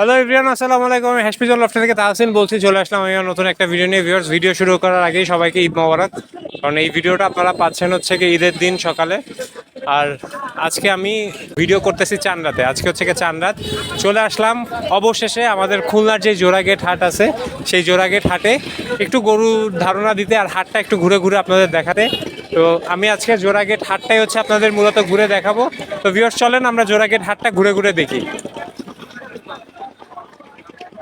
Hello ইব্রিয়ান আসসালামু আলাইকুম। আমি হ্যাশপিজল লফট থেকে তাহসিন বলছি চলে আসলাম আমি নতুন একটা ভিডিও নিয়ে। ভিউয়ার্স ভিডিও শুরু করার আগেই সবাইকে ঈদ মোবারক। কারণ এই ভিডিওটা আপনারা পাচ্ছেন হচ্ছে কি ঈদের দিন সকালে। আর আজকে আমি ভিডিও করতেছি চানরাতে আজকে হচ্ছে কি চানরাত চলে আসলাম অবশেষে আমাদের খুলনার যে জোড়াগেট হাট আছে, সেই জোড়াগেট হাটে। একটু গরুর ধারণা দিতে আর হাটটা একটু ঘুরে ঘুরে আপনাদের দেখাতে। তো আমি আজকে জোড়াগেট হাটটাই হচ্ছে আপনাদের মূলত ঘুরে দেখাবো। তো ভিউয়ার্স চলেন আমরা জোড়াগেট হাটটা ঘুরে ঘুরে দেখি।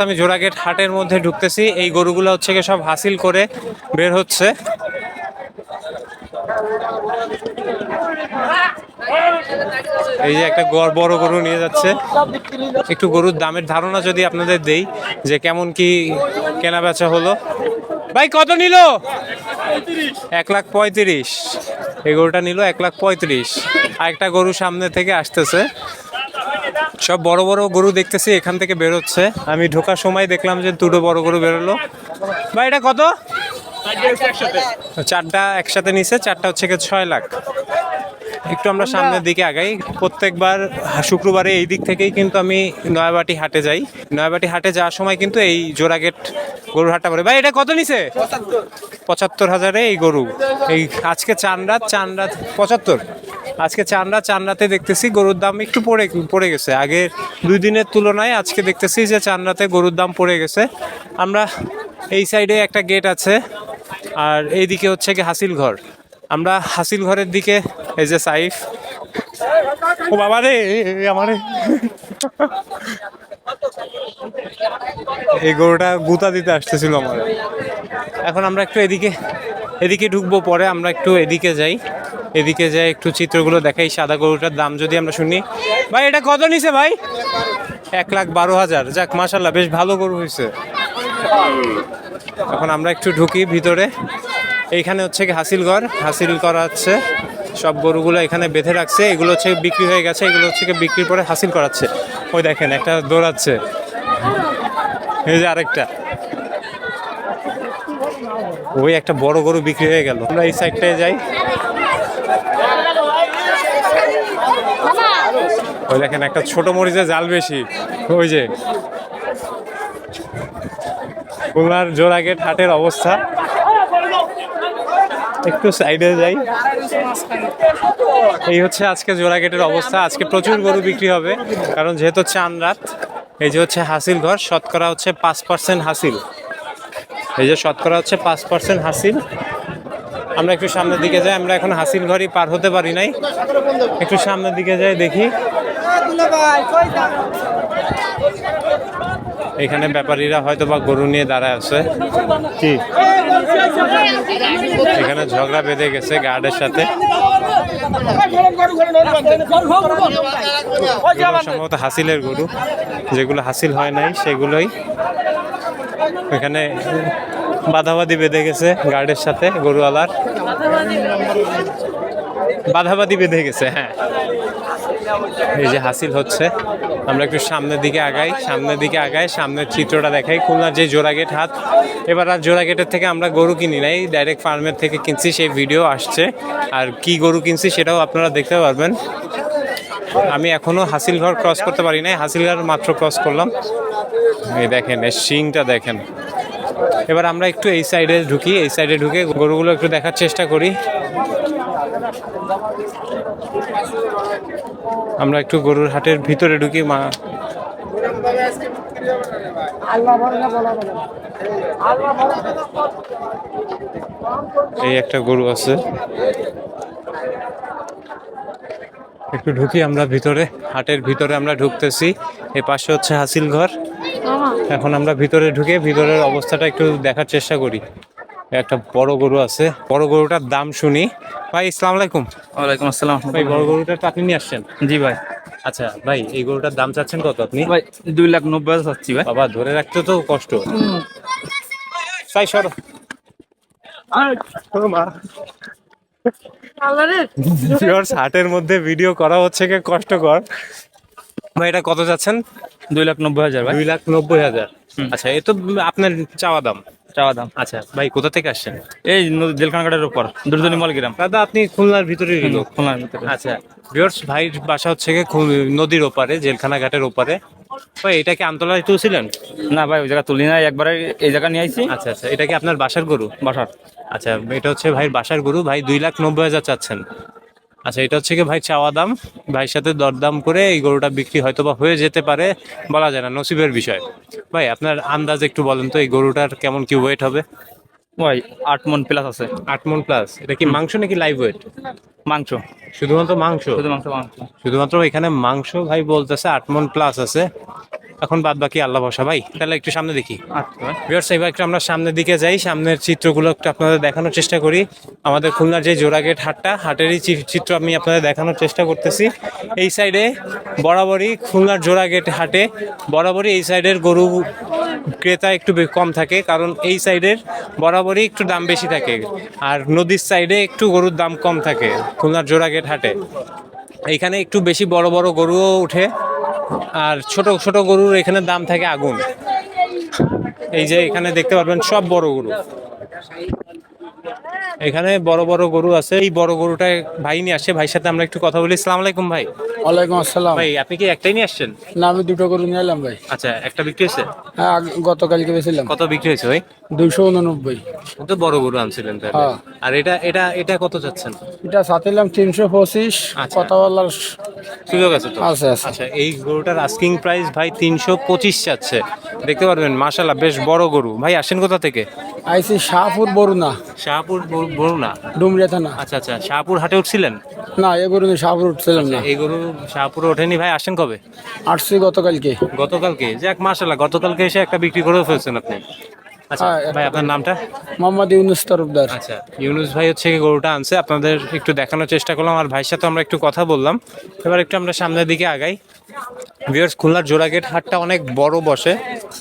আমি জোড়াগেট হাটের মধ্যে ঢুকতেছি। এই গরুগুলো হচ্ছে গিয়ে সব হাসিল করে বের হচ্ছে। এই যে একটা বড় গরু নিয়ে যাচ্ছে। একটু গরুর দামের ধারণা যদি আপনাদের দেই, যে কেমন কি কেনা বেচা হলো। ভাই, কত নিল? এক লাখ পঁয়ত্রিশ। এই গরুটা নিল এক লাখ পঁয়ত্রিশ। আর একটা গরু সামনে থেকে আসতেছে। সব বড় বড় গরু দেখতেছি এখান থেকে বেরোচ্ছে। আমি ঢোকার সময় দেখলাম যে দুটো বড় গরু বেরোলো। ভাই এটা কত? চারটা একসাথে। নিছে চারটা হচ্ছে ছয় লাখ। একটু আমরা সামনের দিকে আগাই। প্রত্যেকবার শুক্রবারে এই দিক থেকেই কিন্তু আমি নয়াবাটি হাটে যাই। নয়াবাটি হাটে যাওয়ার সময় কিন্তু এই জোড়াগেট গরুর হাটটা পড়ে। ভাই এটা কত নিছে? পঁচাত্তর হাজারে এই গরু। এই আজকে চান রাত চান রাত পঁচাত্তর। আজকে চান রাত চান রাতে দেখতেছি গরুর দাম একটু পড়ে পড়ে গেছে। আগে দুই দিনের তুলনায় আজকে দেখতেছি যে চান রাতে গরুর দাম পড়ে গেছে। আমরা এই সাইডে একটা গেট আছে আর এইদিকে হচ্ছে কি হাসিল ঘর। আমরা হাসিল ঘরের দিকে, এই যে সাইফ। ও বাবা রে আমারে। এই গরুটা গুতা দিতে আসতেছিল আমার। এখন আমরা একটু এদিকে এদিকে ঢুকবো, পরে আমরা একটু এদিকে যাই। এদিকে যাই, একটু চিত্রগুলো দেখাই, সাদা গরুটার দাম যদি আমরা শুনি। ভাই, এটা কত নিছে ভাই? এক লাখ বারো হাজার। যাক মাসাল্লাহ বেশ ভালো গরু হয়েছে এখন আমরা একটু ঢুকি ভিতরে। এইখানে হচ্ছে হাসিল ঘর, হাসিল করা হচ্ছে। সব গরুগুলো এখানে বেঁধে রাখছে। এগুলো হচ্ছে বিক্রি হয়ে গেছে, এগুলো হচ্ছে বিক্রির পরে হাসিল করাচ্ছে। ওই দেখেন, একটা দৌড়াচ্ছে। এই যে আরেকটা। ওই একটা বড় গরু বিক্রি হয়ে গেল। আমরা এই সাইডটায় যাই। ওই দেখেন, একটা ছোট মরিচে জাল বেশি। ওই যে। খুলনার জোড়াগেট হাটের অবস্থা। একটু সাইডে যাই। এই হচ্ছে আজকে জোড়াগেটের অবস্থা। আজকে প্রচুর গরু বিক্রি হবে, কারণ যেহেতু চান রাত, এই যে হচ্ছে হাসিল ঘর, শতকরা হচ্ছে পাঁচ পার্সেন্ট হাসিল। এই যে শতকরা হচ্ছে পাঁচ পার্সেন্ট হাসিল। আমরা একটু সামনের দিকে যাই, আমরা এখন হাসিল ঘরই পার হতে পারি নাই। একটু সামনের দিকে যাই দেখি। এখানে ব্যাপারীরা হয়তো বা গরু নিয়ে দাঁড়ায় আছে। কি? এখানে ঝগড়া বেঁধে গেছে গার্ডের সাথে। সম্ভবত হাসিলের গরু, যেগুলো হাসিল হয় নাই, সেগুলোই এখানে বাধাবাদি বেঁধে গেছে গার্ডের সাথে, গরুওয়ালার। বাধাবাদি বেঁধে গেছে হ্যাঁ। এই যে হাসিল হচ্ছে। আমরা একটু সামনের দিকে আগাই, সামনের দিকে আগাই, সামনের চিত্রটা দেখাই। খুলনার যে জোড়াগেট হাত, এবার আর জোড়াগেটের থেকে আমরা গরু কিনি নাই ডাইরেক্ট ফার্মের থেকে কিনছি, সেই ভিডিও আসছে। আর কি গরু কিনছি সেটাও আপনারা দেখতে পারবেন। আমি এখনও হাসিল ঘর ক্রস করতে পারি নাই, হাসিল ঘর মাত্র ক্রস করলাম। এই দেখেন এর শিংটা দেখেন। এবার আমরা একটু এই সাইডে ঢুকি, এই সাইডে ঢুকে গরুগুলো একটু দেখার চেষ্টা করি। আমরা একটু গরুর হাটের ভিতরে ঢুকি মা এই একটা গরু আছে। একটু ঢুকি আমরা ভিতরে হাটের ভিতরে আমরা ঢুকতেছি। এ পাশে হচ্ছে হাসিল ঘর। এখন আমরা ভিতরে ঢুকে ভিতরের অবস্থাটা একটু দেখার চেষ্টা করি। একটা বড় গরু আছে। বড় গরুটার দাম শুনি। ভাই ইসলাম আলাইকুম। ওয়ালাইকুম আসসালাম ভাই বড় গরুটা আপনি নিয়ে আসছেন? জি ভাই। আচ্ছা ভাই এই গরুটার দাম চাচ্ছেন কত আপনি? ভাই দুই লাখ নব্বই হাজার চাচ্ছি ভাই। বাবা ধরে রাখতে তো কষ্ট। সাই সর। হাটের মধ্যে ভিডিও করা হচ্ছে কি কষ্টকর। ভাই এটা কত যাচ্ছেন দুই লাখ নব্বই হাজার ভাই। দুই লাখ নব্বই হাজার। আচ্ছা এ তো আপনার চাওয়া দাম। চাওয়া দাম। আচ্ছা ভাই কোথা থেকে আসছেন? এই নদী জেলখানঘাটের উপর দুর্জনী মলগ্রাম দাদা আপনি খুলনার ভিতরে। আচ্ছা ভিউয়ার্স ভাইয়ের বাসা হচ্ছে নদীর ওপারে জেলখানা ঘাটের ওপারে। ভাই এটা কি আমতলায় তুলছিলেন? না ভাই ওই জায়গা তুলি না একবারে এই জায়গা নিয়ে আইছি। আচ্ছা আচ্ছা এটা কি আপনার বাসার গরু? বাসার। আচ্ছা এটা হচ্ছে ভাইয়ের বাসার গরু। ভাই দুই লাখ নব্বই হাজার চাচ্ছেন। আচ্ছা এটা হচ্ছে কি ভাই চাওয়া দাম? ভাইয়ের সাথে দরদাম করে এই গরুটা বিক্রি হয়তো বা হয়ে যেতে পারে, বলা যায় না, নসিবের বিষয়। ভাই, আপনার আন্দাজ একটু বলেন তো, এই গরুটার কেমন কি ওয়েট হবে? ভাই আট মন প্লাস আছে। আট মন প্লাস এটা কি মাংস নাকি লাইভ ওয়েট মাংস। শুধুমাত্র মাংস? শুধু মাংস। শুধুমাত্র এখানে মাংস ভাই বলতেছে আট মন প্লাস আছে। এখন বাদ বাকি আল্লাহ ভরসা ভাই। তাহলে একটু সামনে দেখি। আচ্ছা। ভিউয়ার্স এবার একটু আমরা সামনের দিকে যাই। সামনের চিত্রগুলো একটু আপনাদের দেখানোর চেষ্টা করি। আমাদের খুলনার যে জোড়াগেট হাটটা হাটেরই চিত্র আমি আপনাদের দেখানোর চেষ্টা করতেছি। এই সাইডে বরাবরই খুলনার জোড়াগেট হাটে বরাবরই এই সাইডের গরু ক্রেতা একটু কম থাকে, কারণ এই সাইডের বরাবরই একটু দাম বেশি থাকে। আর নদীর সাইডে একটু গরুর দাম কম থাকে, খুলনার জোড়াগেট হাটে। এইখানে একটু বেশি বড় বড় গরুও উঠে আর ছোট ছোট গরুর এখানে দাম থাকে আগুন। এই যে এখানে দেখতে পারবেন সব বড় গরু। এখানে বড় বড় গরু আছে। এই বড় গরুটা ভাই নিয়ে আসে। ভাইয়ের সাথে আমরা একটু কথা বলি। সালাম আলাইকুম ভাই। ওয়ালাইকুম আসসালাম। ভাই আপনি কি একটাই নিয়ে আসছেন? না আমি দুটো গরু নিয়ে এলাম ভাই। আচ্ছা একটা বিক্রি হয়েছে? হ্যাঁ গতকালকে বেছিলাম কত বিক্রি হয়েছে ভাই? দুইশো উননব্বই। তো বড় গরু আনছিলেন তাহলে। হ্যাঁ। আর এটা এটা এটা কত চাচ্ছেন? এটা সাথিলাম তিনশো পঁচিশ। আচ্ছা। কথা বলার সুযোগ আছে তো? আছে আছে। আচ্ছা এই গরুটার আস্কিং প্রাইস ভাই তিনশো পঁচিশ চাচ্ছে দেখতে পারবেন মাশাল্লাহ বেশ বড় গরু। ভাই আসেন কোথা থেকে? আইসি শাহপুর বরুণা শাহপুর বরু- বরুণা ডুমরিয়া থানা। আচ্ছা আচ্ছা শাহপুর হাটে উঠছিলেন? না এ গরু নিয়ে শাহপুর উঠছিলাম না। এই গরু শাহপুরে ওঠেনি। ভাই আসেন কবে? আসছি গতকালকে। গতকালকে? যাক মাশাল্লাহ গতকালকে এসে একটা বিক্রি করে ফেলছেন আপনি। আচ্ছা হ্যাঁ, ভাই আপনার নামটা? মোহাম্মদ ইউনুস তরফদার। আচ্ছা ইউনুস ভাই হচ্ছে গরুটা আনছে আপনাদের একটু দেখানোর চেষ্টা করলাম আর ভাইয়ের সাথে আমরা একটু কথা বললাম। এবার একটু আমরা সামনের দিকে আগাই। ভিউয়ার্স খুলনার জোড়াগেট হাটটা অনেক বড় বসে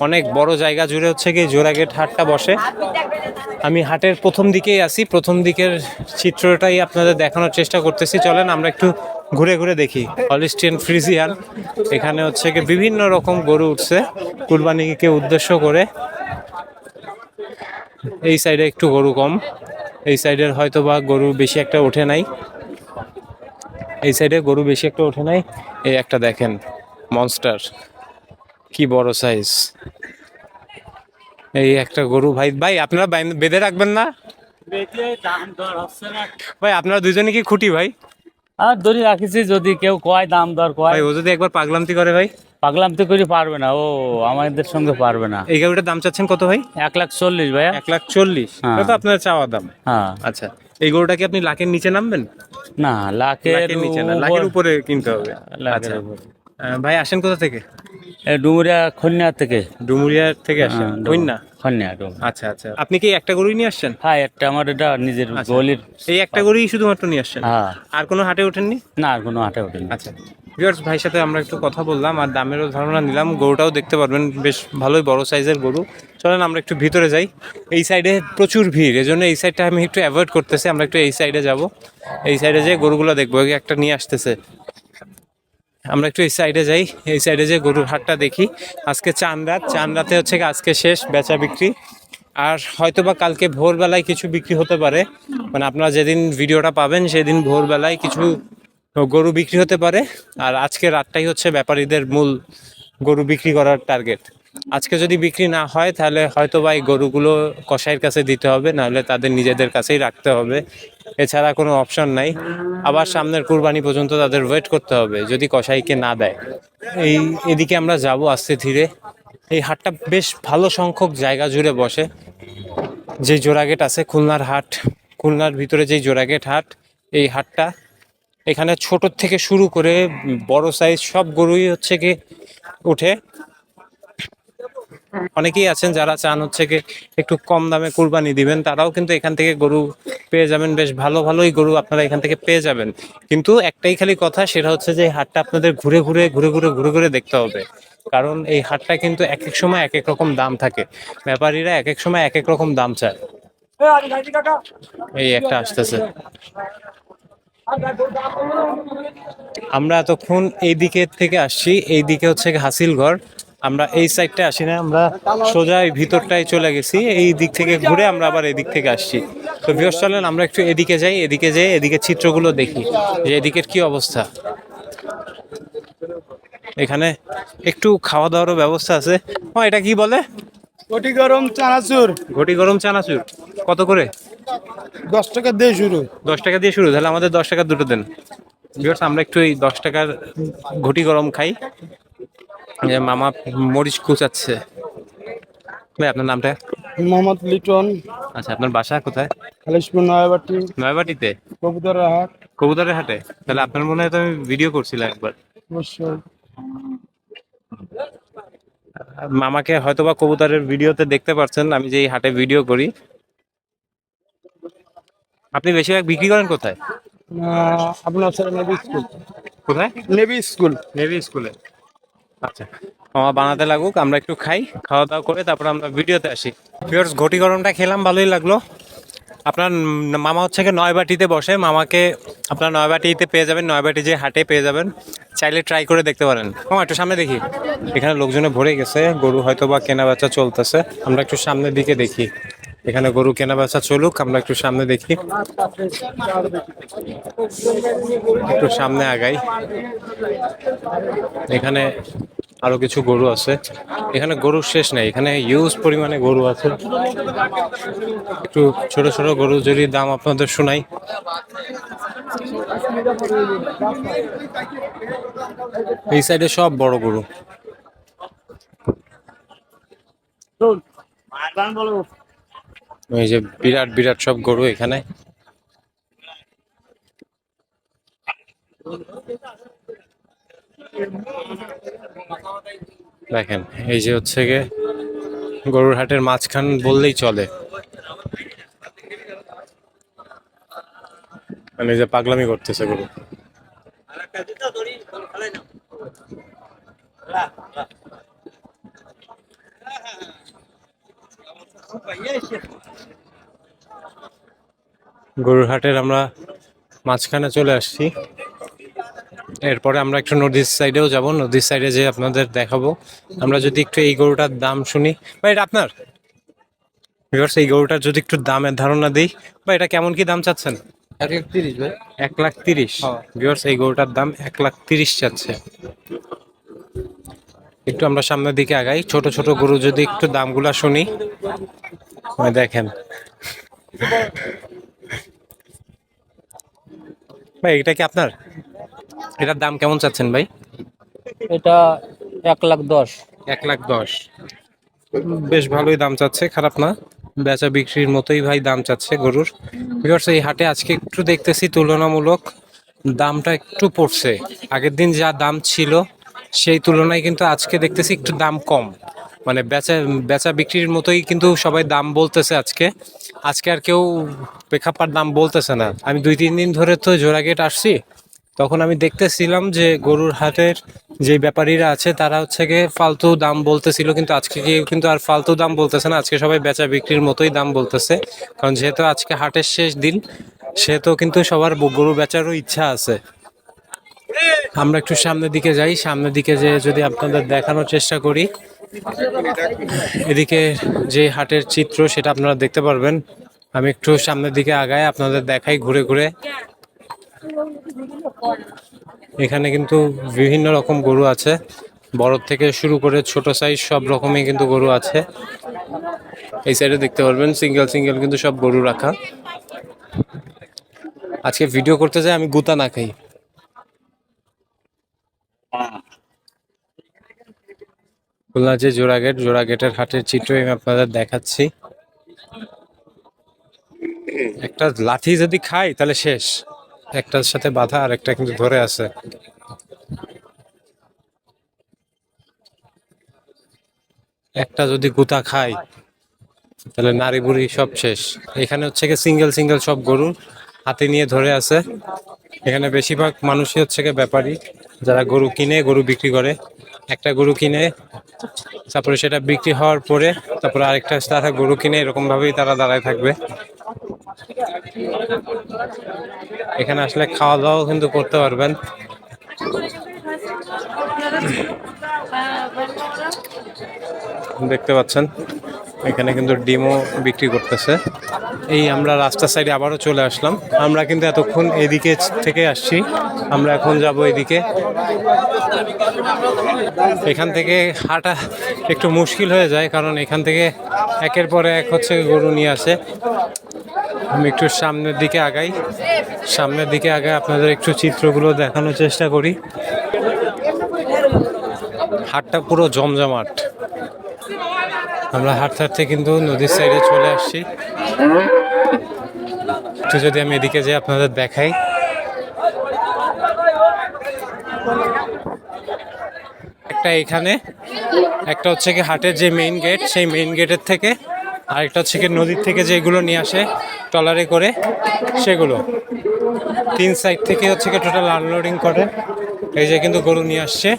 অনেক বড় জায়গা জুড়ে হচ্ছে কি জোড়াগেট হাটটা বসে। আমি হাটের প্রথম দিকেই আসি প্রথম দিকের চিত্রটাই আপনাদের দেখানোর চেষ্টা করতেছি। চলেন আমরা একটু ঘুরে ঘুরে দেখি। হলিস্টিয়ান ফ্রিজিয়ান এখানে হচ্ছে কি বিভিন্ন রকম গরু উঠছে কুরবানিকে উদ্দেশ্য করে। এই সাইডে একটু গরু কম। এই সাইডের হয়তো বা গরু বেশি একটা ওঠে নাই। এই সাইডে গরু বেশি একটা ওঠে নাই। এই একটা দেখেন মনস্টার কি বড় সাইজ এই একটা গরু ভাই ভাই আপনারা বেঁধে রাখবেন না। ভাই আপনারা দুজনে কি খুঁটি ভাই? আর ধরে রাখিছি যদি কেউ কয় দাম দর কয়। ভাই ও যদি একবার পাগলামতি করে ভাই? পাগলামতি করে পারবে না ও আমাদের সঙ্গে পারবে না। এই গাড়িটার দাম চাচ্ছেন কত ভাই? এক লাখ চল্লিশ ভাই এক লাখ চল্লিশ। হ্যাঁ। তো আপনার চাওয়া দাম। হ্যাঁ। আচ্ছা এই গরুটা কি আপনি লাখের নিচে নামবেন? না লাখের নিচে না লাখের উপরে কিনতে হবে। আচ্ছা। ভাই আসেন কোথা থেকে? ডুমুরিয়া খন্যা থেকে। ডুমুরিয়া থেকে আসেন? হ্যাঁ, না খন্যা? আচ্ছা আচ্ছা। আপনি কি একটা গরুই নিয়ে আসছেন? হ্যাঁ একটা আমার এটা নিজের আচ্ছা। গলির এই একটা গরুই শুধুমাত্র নিয়ে আসছেন? হ্যাঁ। আর কোনো হাটে ওঠেননি? না আর কোনো আটে ওঠেনি আচ্ছা। ভিউয়ার্স ভাইয়ের সাথে আমরা একটু কথা বললাম আর দামেরও ধারণা নিলাম। গরুটাও দেখতে পারবেন বেশ ভালোই বড় সাইজের গরু। চলেন আমরা একটু ভিতরে যাই। এই সাইডে প্রচুর ভিড় এজন্য এই সাইডটা আমি একটু অ্যাভয়েড করতেছি। আমরা একটু এই সাইডে যাব। এই সাইডে যে গরুগুলো দেখব। একটা নিয়ে আসতেছে। আমরা একটু এই সাইডে যাই। এই সাইডে যে গরুর হাটটা দেখি। আজকে চান রাত। চান রাতে হচ্ছে আজকে শেষ বেচা বিক্রি। আর হয়তো বা কালকে ভোরবেলায় কিছু বিক্রি হতে পারে। মানে আপনারা যেদিন ভিডিওটা পাবেন, সেদিন ভোরবেলায় কিছু গরু বিক্রি হতে পারে। আর আজকে রাতটাই হচ্ছে ব্যাপারীদের মূল গরু বিক্রি করার টার্গেট আজকে যদি বিক্রি না হয়, তাহলে হয়তো বা এই গরুগুলো কসাইয়ের কাছে দিতে হবে, নাহলে তাদের নিজেদের কাছেই রাখতে হবে। এছাড়া কোনো অপশন নাই। আবার সামনের কুরবানি পর্যন্ত তাদের ওয়েট করতে হবে, যদি কসাইকে না দেয়। এই এদিকে আমরা যাব আস্তে ধীরে। এই হাটটা বেশ ভালো সংখ্যক জায়গা জুড়ে বসে। যে জোড়াগেট আছে, খুলনার হাট, খুলনার ভিতরে যেই জোড়াগেট হাট, এই হাটটা। এখানে ছোট থেকে শুরু করে বড় সাইজ সব গরুই হচ্ছে কি উঠে। অনেকেই আছেন যারা চান হচ্ছে কি একটু কম দামে কুরবানি দিবেন, তারাও কিন্তু এখান থেকে গরু পেয়ে যাবেন, বেশ ভালো ভালোই গরু আপনারা এখান থেকে পেয়ে যাবেন। কিন্তু একটাই খালি কথা, সেটা হচ্ছে যে হাটটা আপনাদের ঘুরে ঘুরে ঘুরে ঘুরে ঘুরে ঘুরে দেখতে হবে। কারণ এই হাটটা কিন্তু এক এক সময় এক এক রকম দাম থাকে। ব্যাপারীরা এক এক সময় এক এক রকম দাম চায়। এই একটা আসতেছে। আমরা এতক্ষণ এই দিকে থেকে আসছি, এই দিকে হচ্ছে হাসিল ঘর আমরা এই সাইডটা আসি না আমরা সোজা এই ভিতরটায় চলে গেছি এই দিক থেকে ঘুরে আমরা আবার এদিক থেকে আসছি। তো ভিউয়ার্স চলেন আমরা একটু এদিকে যাই এদিকে যাই এদিকে চিত্রগুলো দেখি যে এদিকের কি অবস্থা। এখানে একটু খাওয়া দাওয়ারও ব্যবস্থা আছে। ও এটা কি বলে? ঘটি গরম চানাচুর। ঘটি গরম চানাচুর। কত করে? দশ টাকা দিয়ে শুরু। দশ টাকা দিয়ে শুরু তাহলে আমাদের দশ টাকা দুটো দেন। আমরা একটু এই দশ টাকার ঘটি গরম খাই। মামা মরিচ কুচাচ্ছে। ভাই আপনার নামটা? মোহাম্মদ লিটন। আচ্ছা আপনার বাসা কোথায়? খালিশপুর নয়াবাটি। নয়াবাটিতে? কবুতর হাট। কবুতরের হাটে? তাহলে আপনার মনে হয় তো আমি ভিডিও করছিলাম একবার। অবশ্যই। মামাকে হয়তোবা কবুতরের ভিডিওতে দেখতে পাচ্ছেন আমি যে হাটে ভিডিও করি। আপনি বেশিরভাগ বিক্রি করেন কোথায়? আপনার ছেলে নেভি স্কুল কোথায়? নেভি স্কুল নেভি স্কুলে আচ্ছা মামা বানাতে লাগুক, আমরা একটু খাই খাওয়া দাওয়া করে তারপর আমরা ভিডিওতে আসি। পিওর্স ঘটি গরমটা খেলাম, ভালোই লাগল। আপনার মামা হচ্ছে গিয়ে নয়বাটিতে বসে, মামাকে আপনার নয়বাটিতে পেয়ে যাবেন নয়বাটি যে হাটে পেয়ে যাবেন, চাইলে ট্রাই করে দেখতে পারেন। মামা, একটু সামনে দেখি। এখানে লোকজনে ভরে গেছে, গরু হয়তো বা কেনা বেচা চলতেছে, আমরা একটু সামনের দিকে দেখি। এখানে গরু কেনা বেচা চলুক, আমরা একটু সামনে দেখি। একটু সামনে আগাই। এখানে আরও কিছু গরু আছে। এখানে গরুর শেষ নেই, এখানে ইউজ পরিমাণে গরু আছে। একটু ছোট ছোট গরু যদি দাম আপনাদের শোনাই। এই সাইডে সব বড় গরু। এই যে বিরাট বিরাট সব গরু এখানে। দেখেন, এই যে হচ্ছে গিয়ে গরুর হাটের মাঝখান বললেই চলে। মানে যে পাগলামি করতেছে গরু। হাটের আমরা মাঝখানে চলে আসছি। এরপরে আমরা একটু নদীর সাইডেও যাব। নদীর সাইডে যে আপনাদের দেখাবো। আমরা যদি একটু এই গরুটার দাম শুনি। বা এটা আপনার? ভিউয়ার্স এই গরুটার যদি একটু দামের ধারণা দিই। বা এটা কেমন কি দাম চাচ্ছেন? এক এক তিরিশ ভাই। এক লাখ তিরিশ? ভিউয়ার্স এই গরুটার দাম এক লাখ তিরিশ চাচ্ছে। একটু আমরা সামনের দিকে আগাই। ছোট ছোট গরু যদি একটু দামগুলা শুনি। দেখেন। ভাই এটা কি আপনার? এটার দাম কেমন চাচ্ছেন ভাই? এটা এক লাখ দশ। এক লাখ দশ। বেশ ভালোই দাম চাচ্ছে খারাপ না। বেচা বিক্রির মতোই ভাই দাম চাচ্ছে গরুর। বিকজ এই হাটে আজকে একটু দেখতেছি তুলনামূলক দামটা একটু পড়ছে। আগের দিন যা দাম ছিল সেই তুলনায় কিন্তু আজকে দেখতেছি একটু দাম কম। মানে বেচা বেচা বিক্রির মতোই কিন্তু সবাই দাম বলতেছে আজকে। আজকে আর কেউ প্রেক্ষাপার দাম বলতেছে না। আমি দুই, তিন দিন ধরে তো জোড়াগেট আসছি। তখন আমি দেখতেছিলাম যে গরুর হাটের যে ব্যাপারীরা আছে, তারা হচ্ছে গিয়ে ফালতু দাম বলতেছিল, কিন্তু আজকে কেউ কিন্তু আর ফালতু দাম বলতেছে না। আজকে সবাই বেচা বিক্রির মতোই দাম বলতেছে। কারণ যেহেতু আজকে হাটের শেষ দিন, সেহেতু কিন্তু সবার গরু বেচারও ইচ্ছা আছে। আমরা একটু সামনের দিকে যাই। সামনের দিকে যে যদি আপনাদের দেখানোর চেষ্টা করি এদিকে যে হাটের চিত্র সেটা আপনারা দেখতে পারবেন। আমি একটু সামনের দিকে আগায় আপনাদের দেখাই ঘুরে ঘুরে। এখানে কিন্তু বিভিন্ন রকম গরু আছে। বড় থেকে শুরু করে ছোট সাইজ সব রকমই কিন্তু গরু আছে। এই সাইডে দেখতে পারবেন সিঙ্গেল সিঙ্গেল কিন্তু সব গরু রাখা। আজকে ভিডিও করতে যাই, আমি গুতা না খাই। খুলনা যে জোড়াগেট, জোড়াগেটের হাটের চিত্র আমি আপনাদের দেখাচ্ছি। একটা লাঠি যদি খাই তাহলে শেষ। একটার সাথে বাধা আর একটা কিন্তু ধরে আছে। একটা যদি গুতা খাই তাহলে নারী বুড়ি সব শেষ। এখানে হচ্ছে গিয়ে সিঙ্গেল সিঙ্গেল সব গরু হাতে নিয়ে ধরে আছে। এখানে বেশিরভাগ মানুষই হচ্ছে গিয়ে ব্যাপারী। যারা গরু কিনে, গরু বিক্রি করে। একটা গরু কিনে তারপরে সেটা বিক্রি হওয়ার পরে তারপরে আরেকটা তারা গরু কিনে এরকম ভাবেই তারা দাঁড়ায় থাকবে। এখানে আসলে খাওয়া দাওয়াও কিন্তু করতে পারবেন। দেখতে পাচ্ছেন, এখানে কিন্তু ডিমও বিক্রি করতেছে। এই আমরা রাস্তার সাইডে আবারও চলে আসলাম। আমরা কিন্তু এতক্ষণ এদিকে থেকে আসছি। আমরা এখন যাব এদিকে। এখান থেকে হাঁটা একটু মুশকিল হয়ে যায়, কারণ এখান থেকে একের পরে এক হচ্ছে গরু নিয়ে আসে। আমি একটু সামনের দিকে আগাই। সামনের দিকে আগে আপনাদের একটু চিত্রগুলো দেখানোর চেষ্টা করি। হাটটা পুরো জমজমাট। আমরা হাঁটতে হাঁটতে কিন্তু নদীর সাইডে চলে আসছি। একটু যদি আমি এদিকে যাই, আপনাদের দেখাই। একটা এখানে, একটা হচ্ছে কি হাটের যে মেইন গেট সেই মেইন গেটের থেকে, আরেকটা হচ্ছে কি নদীর থেকে যেগুলো নিয়ে আসে, ট্রলারে করে, সেগুলো। তিন সাইড থেকে হচ্ছে কি টোটাল আনলোডিং করে। এই যে কিন্তু গরু নিয়ে আসছে।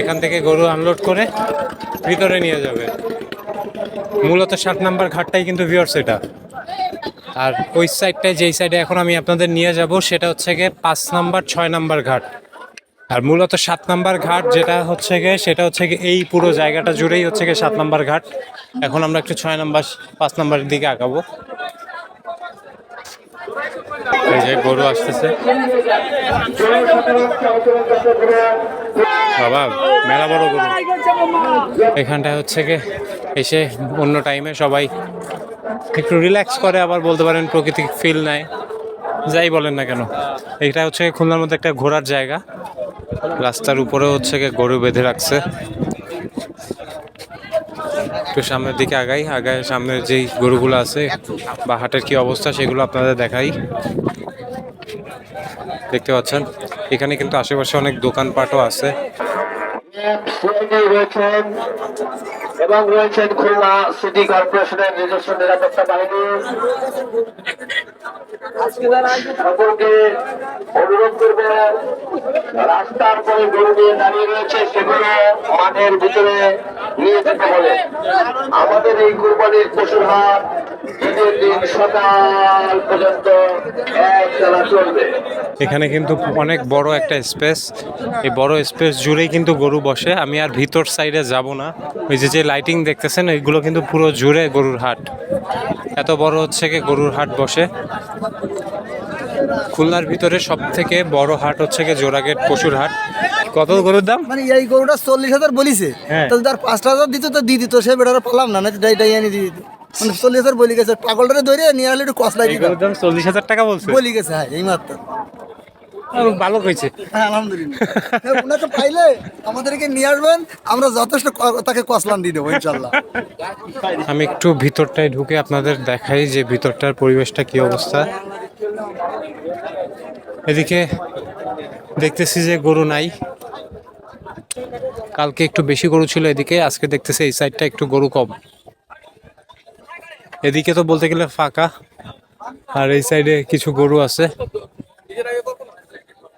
এখান থেকে গরু আনলোড করে ভিতরে নিয়ে যাবে। মূলত ষাট নাম্বার ঘাটটাই কিন্তু ভিওর্স এটা। আর ওই সাইডটায় যেই সাইডে এখন আমি আপনাদের নিয়ে যাব, সেটা হচ্ছে গিয়ে পাঁচ নাম্বার, ছয় নাম্বার ঘাট। আর মূলত সাত নাম্বার ঘাট যেটা হচ্ছে গিয়ে, সেটা হচ্ছে গিয়ে এই পুরো জায়গাটা জুড়েই হচ্ছে গিয়ে সাত নাম্বার ঘাট। এখন আমরা একটু ছয় নাম্বার, পাঁচ নাম্বারের দিকে আগাবো। এই যে গরু আসতেছে। বাবা, মেলা বড় গরু। এখানটায় হচ্ছে গিয়ে এসে অন্য টাইমে সবাই একটু রিল্যাক্স করে, আবার বলতে পারেন প্রকৃতি ফিল নেয় যাই বলেন না কেন। এটা হচ্ছে খুলনার মধ্যে একটা ঘোরার জায়গা। রাস্তার উপরে হচ্ছে গরু বেঁধে রাখছে। একটু সামনের দিকে আগাই, আগায় সামনের যেই গরুগুলো আছে, বা হাটের কি অবস্থা সেগুলো আপনাদের দেখাই। দেখতে পাচ্ছেন, এখানে কিন্তু আশেপাশে অনেক দোকানপাটও আছে। এবং রয়েছেন খুলনা সিটি কর্পোরেশনের নিজস্ব নিরাপত্তা বাহিনী। অনুরোধ করবে, রাস্তার পরে গরু নিয়ে দাঁড়িয়ে রয়েছে, সেগুলো মাঠের ভিতরে নিয়ে যেতে বলে আমাদের এই কোরবানির পশুর হাট ঈদের দিন সকাল পর্যন্ত এক চলবে। এখানে কিন্তু অনেক বড় একটা স্পেস। এই বড় স্পেস জুড়েই কিন্তু গরু বসে। আমি আর ভিতর সাইডে যাব না। ওই যে যে লাইটিং দেখতেছেন ওইগুলো কিন্তু পুরো জুড়ে গরুর হাট। এত বড় হচ্ছে কি গরুর হাট বসে। খুলনার ভিতরে সব থেকে বড় হাট হচ্ছে কি জোড়াগেট পশুর হাট। কত গরুর দাম? মানে এই গরুটা চল্লিশ হাজার বলিছে। হ্যাঁ। তো তার পাঁচটা হাজার দিত তো দিয়ে দিত সে বেটার পালাম না না ডাই ডাই আনি দিয়ে দিত। মানে চল্লিশ হাজার বলি গেছে। পাগলটারে ধরে নিয়ে আসলে একটু দাম চল্লিশ হাজার টাকা বলছে। বলি গেছে হ্যাঁ এই মাত্র। ভালো হয়েছে হ্যাঁ আলহামদুলিল্লাহ। হ্যাঁ, ওনাকে পাইলে আমাদেরকে নিয়ে আসবেন আমরা যথেষ্ট তাকে কসলান দিয়ে দেবো ইনশাল্লাহ। আমি একটু ভিতরটায় ঢুকে আপনাদের দেখাই যে ভিতরটার পরিবেশটা কি অবস্থা। এদিকে দেখতেছি যে গরু নাই। কালকে একটু বেশি গরু ছিল এদিকে আজকে দেখতেছি এই সাইডটা একটু গরু কম। এদিকে তো বলতে গেলে ফাঁকা। আর এই সাইডে কিছু গরু আছে।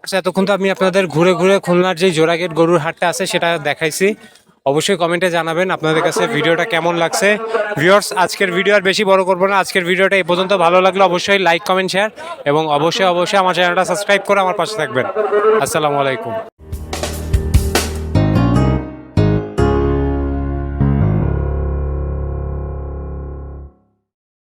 আচ্ছা এতক্ষণ তো আমি আপনাদের ঘুরে ঘুরে খুলনার যে জোড়াগেট গরুর হাটটা আছে সেটা দেখাইছি। অবশ্যই কমেন্টে জানাবেন আপনাদের কাছে ভিডিওটা কেমন লাগছে। ভিউয়ার্স আজকের ভিডিও আর বেশি বড় করব না। আজকের ভিডিওটা এই পর্যন্ত। ভালো লাগলে অবশ্যই লাইক কমেন্ট শেয়ার এবং অবশ্যই অবশ্যই আমার চ্যানেলটা সাবস্ক্রাইব করে আমার পাশে থাকবেন। আসসালামু আলাইকুম।